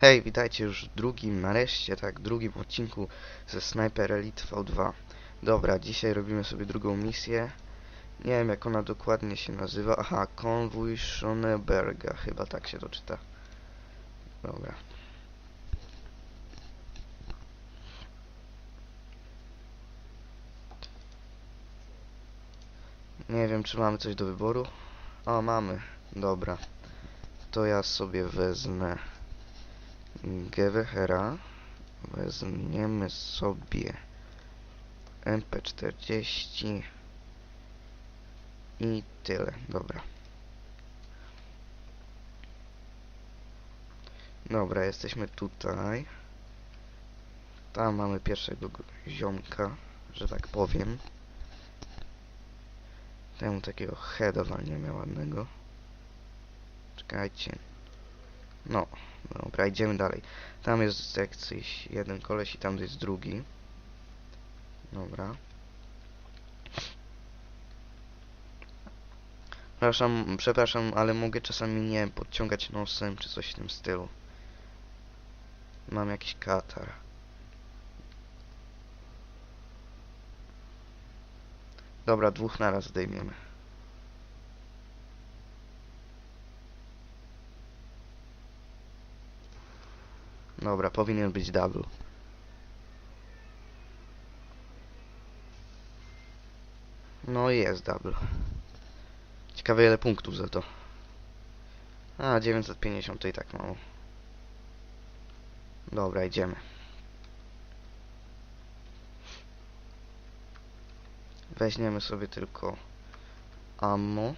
Hej, witajcie już w drugim, nareszcie, tak, drugim odcinku ze Sniper Elite V2. Dobra, dzisiaj robimy sobie drugą misję. Nie wiem jak ona dokładnie się nazywa. Aha, konwój Schoneberga, chyba tak się to czyta. Dobra. Nie wiem czy mamy coś do wyboru. O, mamy. Dobra. To ja sobie wezmę Gewehera weźmiemy sobie MP40 i tyle, dobra. Dobra, jesteśmy tutaj. Tam mamy pierwszego ziomka, że tak powiem. Temu takiego heada walniemy ładnego. Czekajcie. No, dobra, idziemy dalej. Tam jest jakiś jeden koleś i tam jest drugi. Dobra. Przepraszam, przepraszam, ale mogę czasami nie podciągać nosem czy coś w tym stylu. Mam jakiś katar. Dobra, dwóch naraz zdejmiemy. Dobra, powinien być double. No jest double. Ciekawe ile punktów za to. A, 950 to i tak mało. Dobra, idziemy. Weźmiemy sobie tylko ammo.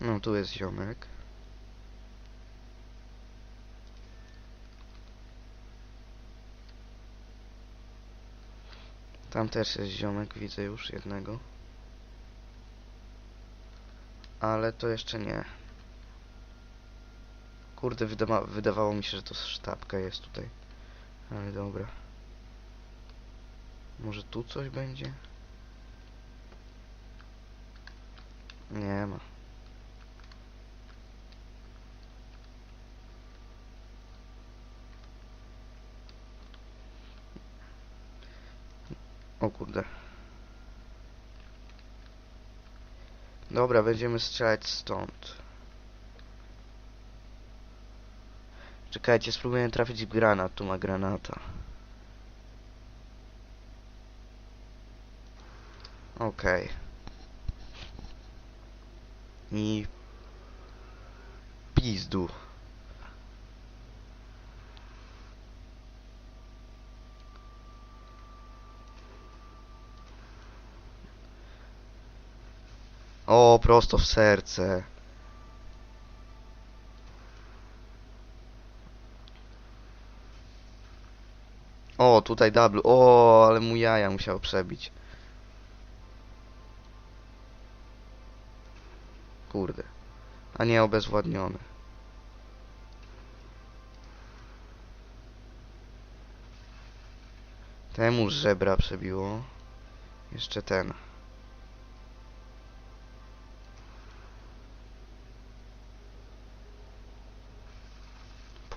No, tu jest ziomek. Tam też jest ziomek, widzę już jednego. Ale to jeszcze nie. Kurde, wydawa wydawało mi się, że to sztabka jest tutaj. Ale dobra. Może tu coś będzie? Nie ma. O kurde. Dobra, będziemy strzelać stąd. Czekajcie, spróbuję trafić w granat. Tu ma granata. Okej. I... Pizdu. O, prosto w serce. O, tutaj double. O, ale mu jaja musiał przebić. Kurde. A nie obezwładniony. Temu żebra przebiło. Jeszcze ten.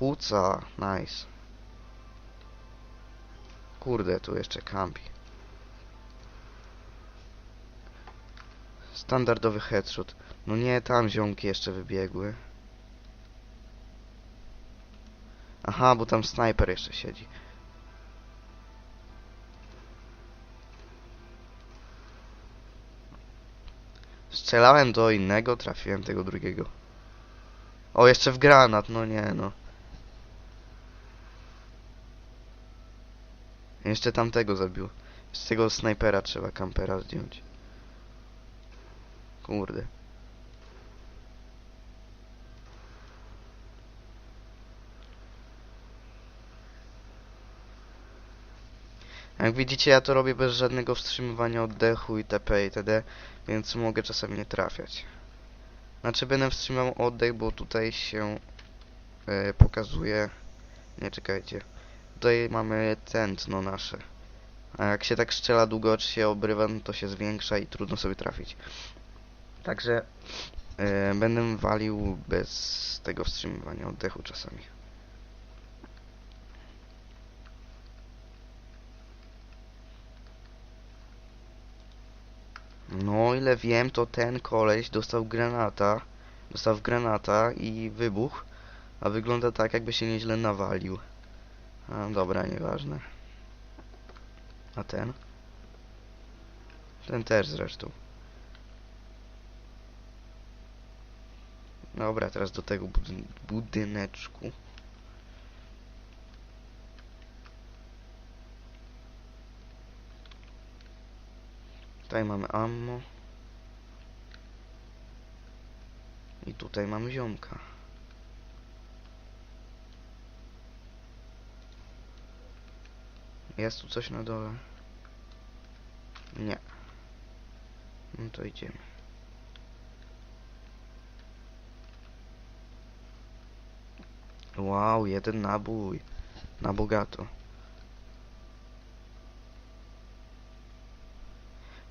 Płuca, nice. Kurde, tu jeszcze kampi. Standardowy headshot. No nie, tam ziomki jeszcze wybiegły. Aha, bo tam snajper jeszcze siedzi. Strzelałem do innego, trafiłem tego drugiego. O, jeszcze w granat, no nie no. Jeszcze tamtego zabił. Z tego snajpera trzeba kampera zdjąć. Kurde. Jak widzicie ja to robię bez żadnego wstrzymywania oddechu itp. itd. Więc mogę czasami nie trafiać. Znaczy będę wstrzymał oddech, bo tutaj się e, pokazuje... Nie, czekajcie. Tutaj mamy tętno nasze. A jak się tak strzela długo, czy się obrywa, no to się zwiększa i trudno sobie trafić. Także e, będę walił bez tego wstrzymywania oddechu czasami. No, o ile wiem, to ten koleś dostał granata. Dostał granata i wybuch. A wygląda tak, jakby się nieźle nawalił. A, dobra, nieważne. A ten? Ten też zresztą. Dobra, teraz do tego budyn budyneczku. Tutaj mamy ammo. I tutaj mamy ziomka. Jest tu coś na dole? Nie. No to idziemy. Wow, jeden nabój. Na bogato.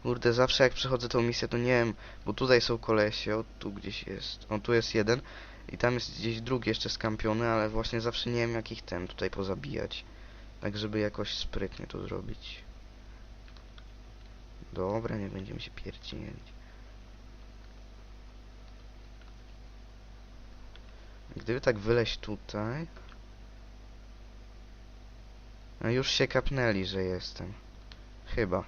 Kurde, zawsze jak przechodzę tą misję, to nie wiem, bo tutaj są kolesie, o tu gdzieś jest, o tu jest jeden i tam jest gdzieś drugi jeszcze skampiony, ale właśnie zawsze nie wiem jak ich ten tutaj pozabijać. Tak, żeby jakoś sprytnie to zrobić. Dobra, nie będziemy się pierdzielić. Gdyby tak wyleźć tutaj... No już się kapnęli, że jestem. Chyba.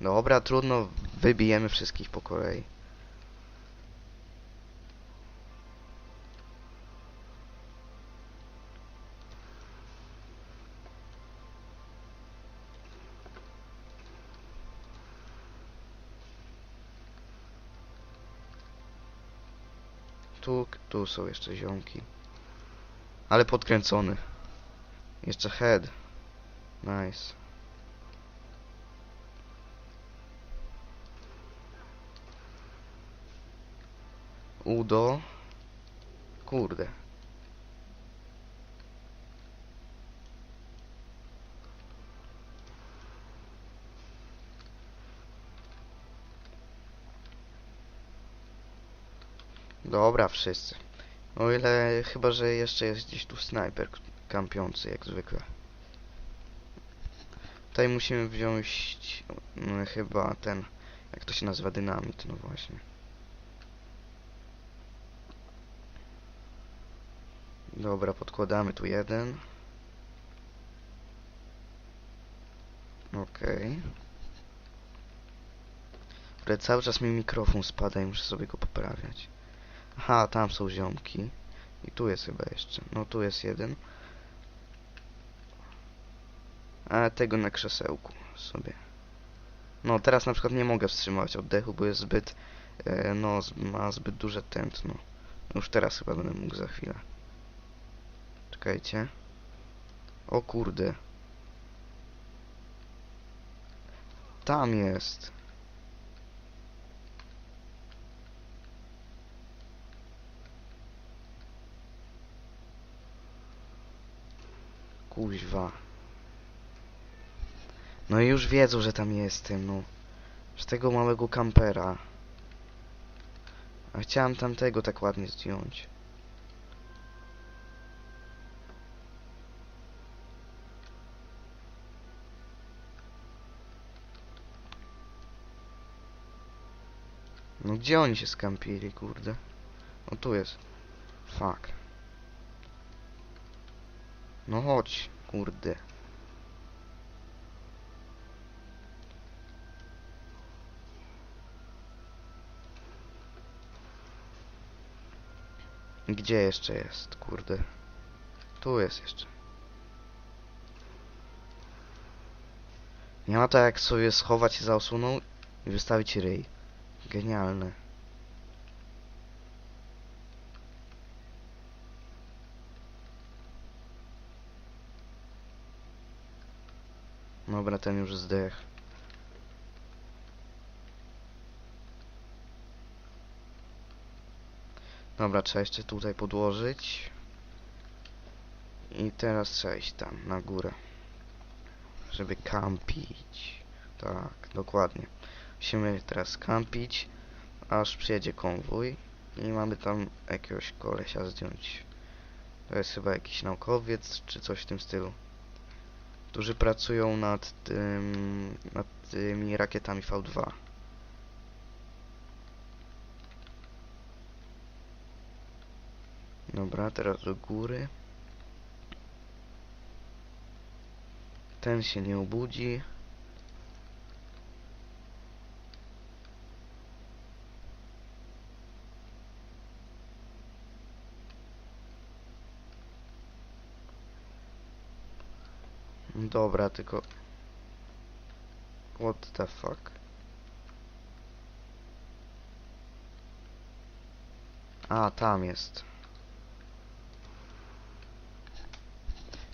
Dobra, trudno, wybijemy wszystkich po kolei. Tu, tu są jeszcze ziomki. Ale podkręcony. Jeszcze head. Nice. Udo. Kurde. Dobra, wszyscy. O ile chyba, że jeszcze jest gdzieś tu snajper kampiący, jak zwykle. Tutaj musimy wziąć mm, chyba ten, jak to się nazywa, dynamit, no właśnie. Dobra, podkładamy tu jeden. Okej. Ale cały czas mi mikrofon spada i muszę sobie go poprawiać. Aha, tam są ziomki. I tu jest chyba jeszcze. No tu jest jeden. A tego na krzesełku sobie. No teraz na przykład nie mogę wstrzymać oddechu, bo jest zbyt... E, no, ma zbyt duże tętno. Już teraz chyba będę mógł za chwilę. Czekajcie. O kurde. Tam jest. Kuźwa. No i już wiedzą, że tam jestem, no. Z tego małego kampera. A chciałem tamtego tak ładnie zdjąć. No gdzie oni się skampili, kurde? O tu jest. Fuck. No chodź, kurde. Gdzie jeszcze jest, kurde? Tu jest jeszcze. Nie ma tak jak sobie schować się za osłoną i wystawić ryj. Genialne. Dobra, ten już zdech. Dobra, trzeba jeszcze tutaj podłożyć. I teraz trzeba iść tam, na górę. Żeby kampić. Tak, dokładnie. Musimy teraz kampić, aż przyjedzie konwój. I mamy tam jakiegoś kolesia zdjąć. To jest chyba jakiś naukowiec, czy coś w tym stylu. Którzy pracują nad tym, nad tymi rakietami V2. Dobra, teraz do góry. Ten się nie obudzi. Dobra, tylko... What the fuck? A, tam jest.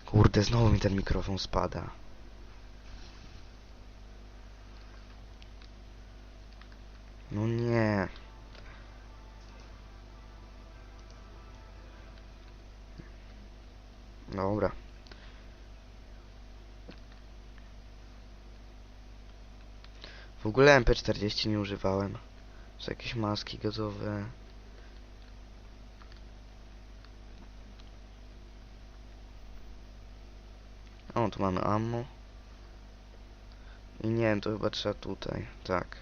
Kurde, znowu mi ten mikrofon spada. No nie. Dobra. W ogóle MP40 nie używałem. Są jakieś maski gazowe. O, tu mamy ammo. I nie wiem, to chyba trzeba tutaj. Tak.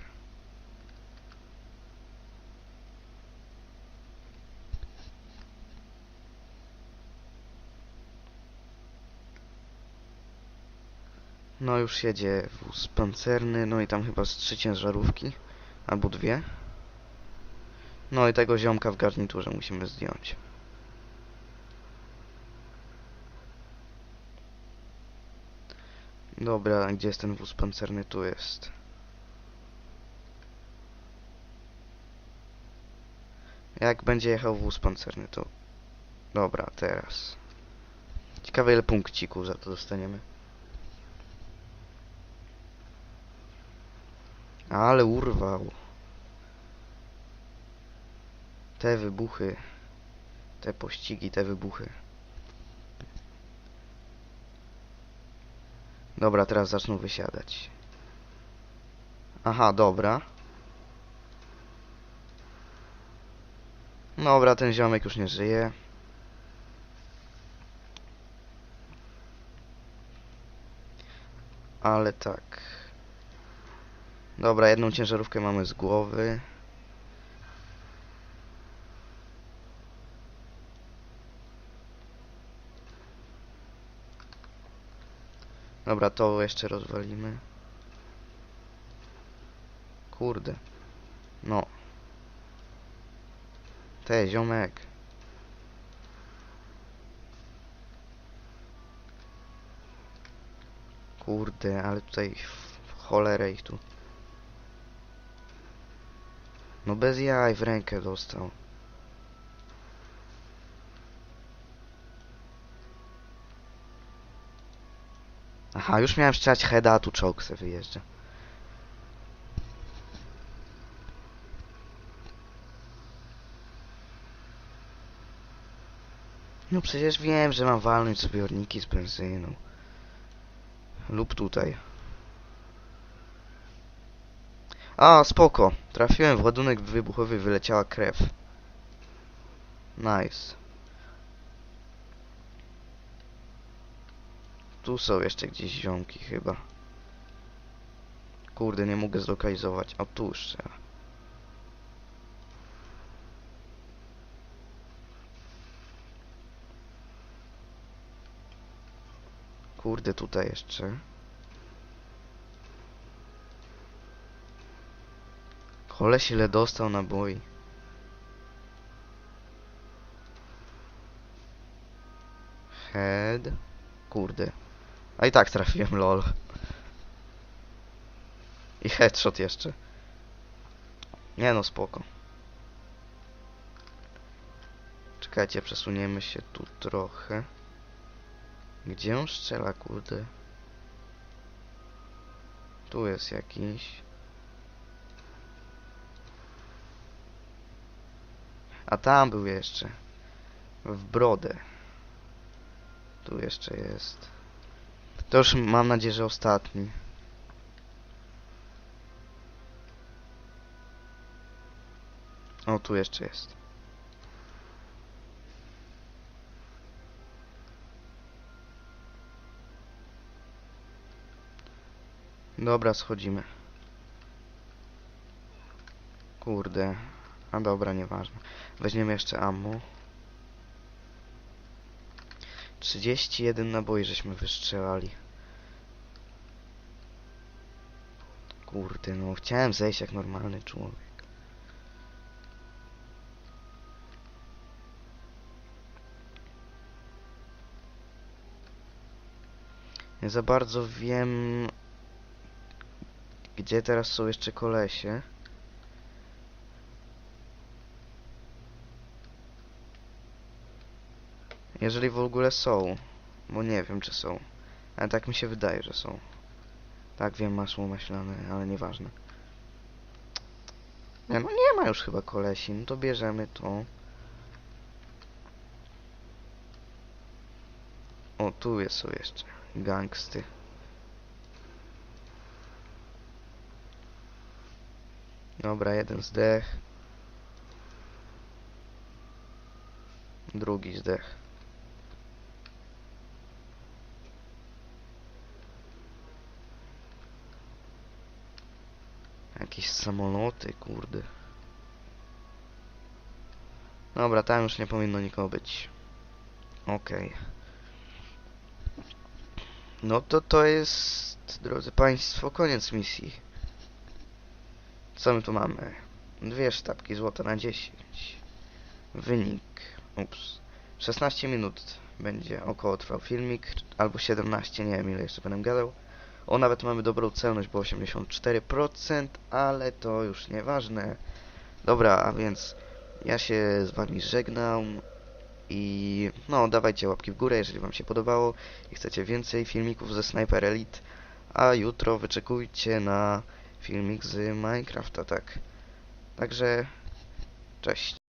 No już jedzie wóz pancerny, no i tam chyba z trzy ciężarówki. Albo dwie. No i tego ziomka w garniturze musimy zdjąć. Dobra, gdzie jest ten wóz pancerny? Tu jest. Jak będzie jechał wóz pancerny, to... Dobra, teraz. Ciekawe ile punkcików za to dostaniemy. Ale urwał. Te wybuchy. Te pościgi, te wybuchy. Dobra, teraz zaczną wysiadać. Aha, dobra. Dobra, ten ziomek już nie żyje. Ale tak. Dobra, jedną ciężarówkę mamy z głowy. Dobra, to jeszcze rozwalimy. Kurde. No. Te, ziomek. Kurde, ale tutaj w cholerę ich tu. No bez jaj w rękę dostał. Aha, już miałem strzelać heada, a tu czołg se wyjeżdża. No przecież wiem, że mam walnąć zbiorniki z benzyną. Lub tutaj. A, spoko. Trafiłem w ładunek wybuchowy, wyleciała krew. Nice. Tu są jeszcze gdzieś ziomki chyba. Kurde, nie mogę zlokalizować. O, tu. Kurde, tutaj jeszcze. Koleś ile dostał naboi. Head. Kurde. A i tak trafiłem, lol. I headshot jeszcze. Nie no, spoko. Czekajcie, przesuniemy się tu trochę. Gdzie on strzela, kurde? Tu jest jakiś. A tam był jeszcze. W brodę. Tu jeszcze jest. To już mam nadzieję, że ostatni. O, tu jeszcze jest. Dobra, schodzimy. Kurde. A dobra, nieważne. Weźmiemy jeszcze ammo. 31 naboi żeśmy wystrzelali. Kurde, no chciałem zejść jak normalny człowiek. Nie za bardzo wiem, gdzie teraz są jeszcze kolesie. Jeżeli w ogóle są, bo nie wiem czy są, ale tak mi się wydaje, że są. Tak wiem, masło maślane, ale nieważne. Nie, no nie ma już chyba kolesi, no to bierzemy to. O, tu jest są jeszcze gangsty. Dobra, jeden zdech. Drugi zdech. Jakieś samoloty, kurde. Dobra, tam już nie powinno nikogo być. Okej. No to to jest, drodzy Państwo, koniec misji. Co my tu mamy? Dwie sztabki złota na 10. Wynik. Ups. 16 minut będzie około trwał filmik, albo 17, nie wiem ile jeszcze będę gadał. O, nawet mamy dobrą celność, bo 84%, ale to już nieważne. Dobra, a więc ja się z Wami żegnam i no, dawajcie łapki w górę, jeżeli Wam się podobało i chcecie więcej filmików ze Sniper Elite, a jutro wyczekujcie na filmik z Minecrafta, tak. Także, cześć.